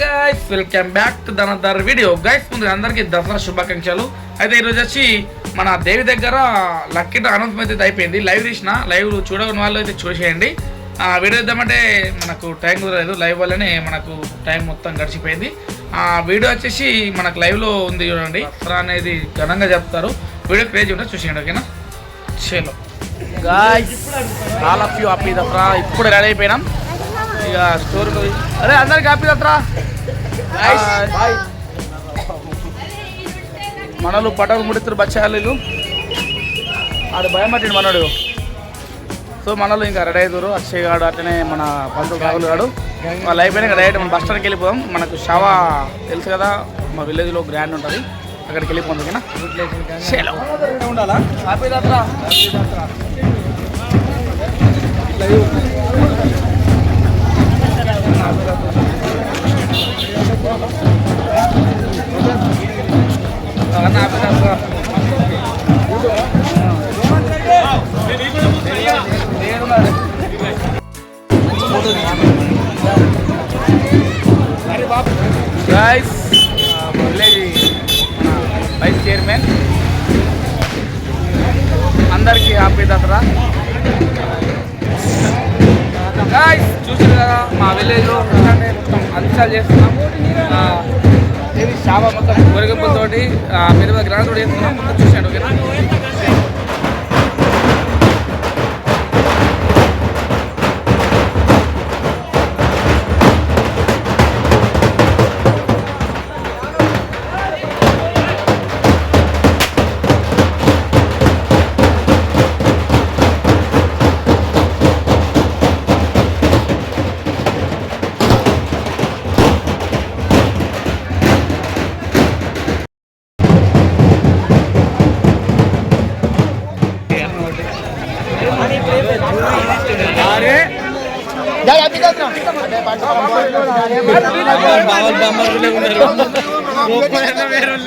Guys welcome back to another video guys ముందు అందరికీ దసరా శుభాకాంక్షలు. అయితే ఈరోజు వచ్చి మన దేవి దగ్గర లక్కీ అనౌన్స్మెంట్ అయితే అయిపోయింది. లైవ్ తీసిన లైవ్ చూడని వాళ్ళు అయితే చూసేయండి. ఆ వీడియో ఇద్దామంటే మనకు టైం కుదరలేదు. లైవ్ వల్లనే మనకు టైం మొత్తం గడిచిపోయింది. ఆ వీడియో వచ్చేసి మనకు లైవ్లో ఉంది చూడండి. దసరా అనేది ఘనంగా చెప్తారు వీడియో క్రేజ్ ఉంటే చూసేయండి ఓకేనా? చలో. Guys all of you happy Dasara. ఇప్పుడు రెడీ అయిపోయినాం. ఇక స్టోర్ అరే అందరికి హ్యాపీ దసరా. మనలు పటలు ముడితురు బచ్చాలు ఆడు భయం పట్టిండు మనోడు. సో మనలు ఇంకా రెడీ అవుతారు అక్షయ్ గాడు అట్లనే మన పంతులు రాహుల్ గాడు. వాళ్ళు అయిపోయినా డైరెక్ట్ మన బస్ స్టాండ్కి వెళ్ళిపోదాం. మనకు షవా తెలుసు కదా మా విలేజ్లో గ్రాండ్ ఉంటుంది. అక్కడికి వెళ్ళిపోదాం ఓకేనా. గైస్ విలేజ్ వైస్ చైర్మన్ అందరికీ హ్యాపీ దసరా. గాయస్ చూసారు కదా మా విలేజ్లో మొత్తం చేస్తున్నాము చేస్తున్నాం ఇది శాప మొత్తం మురిగింపులతోటి మీద మీద గ్రాండ్ తోటి చేస్తున్నాం మొత్తం చూసాను ఓకేనా?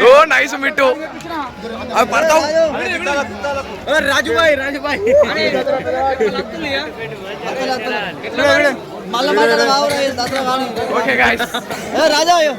Oh nice Mittu. అవి పడతావు. రాజుబాయ్ రాజుబాయ్. ఓకే గాయస్ ఏ రాజా అయ్యో.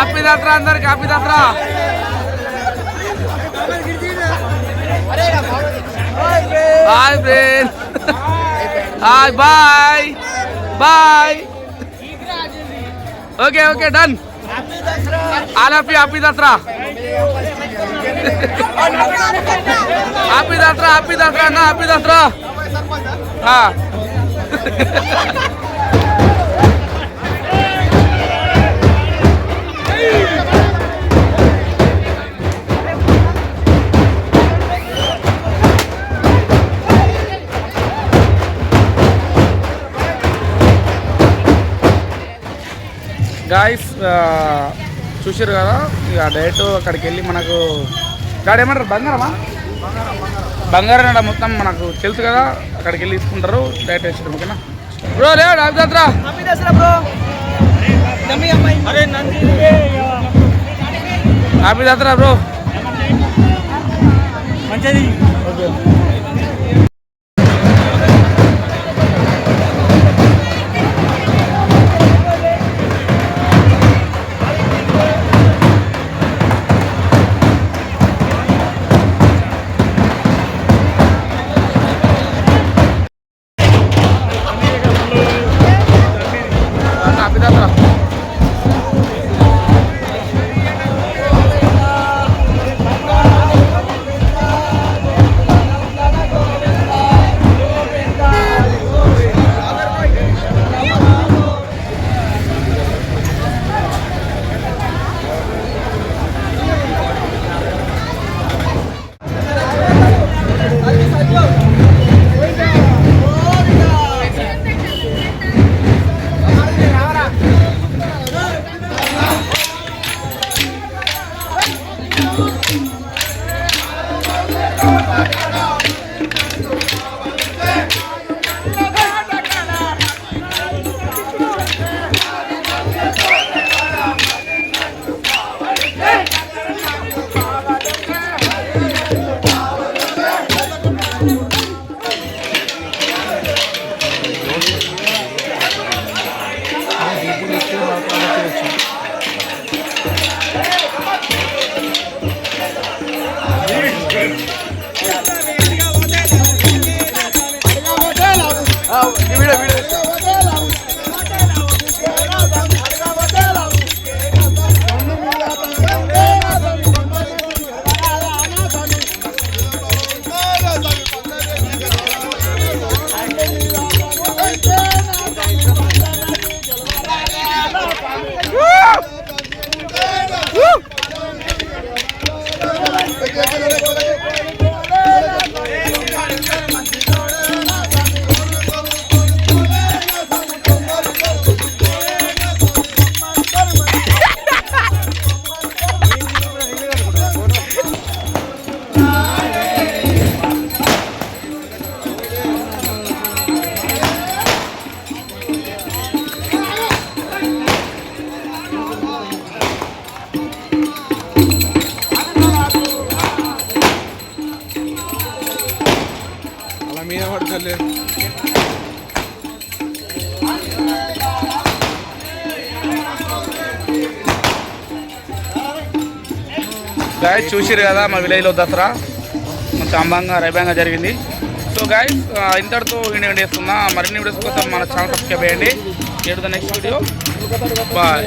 హ్యాపీ దసరా అందరికి happy Dasara hi friends hi bye bye okay okay done all happy happy Dasara happy Dasara happy Dasara అన్న హ్యాపీ దసరా చూసారు కదా ఇక డైరెక్ట్ అక్కడికి వెళ్ళి మనకు గాడి ఏమంటారు? బంగారమా? బంగారం ఆడ మొత్తం మనకు తెలుసు కదా అక్కడికి వెళ్ళి తీసుకుంటారు డైరెక్ట్ వేసారు ఓకేనా? బ్రో లేడు happy Dasara happy Dasara bro! మంచిది. ఆ Aquí, aquí, మీద పడతలేదు గాయస్ చూసిరు కదా మా విలేజ్లో దసరా. మంచి అంబంగా రైభంగా జరిగింది. సో గాయస్ ఇంతటితో వీడియో చేస్తున్నా. మరిన్ని వీడియోస్ కోసం మన ఛానల్ సబ్స్క్రైబ్ చేయండి. ఏడు ద నెక్స్ట్ వీడియో బాయ్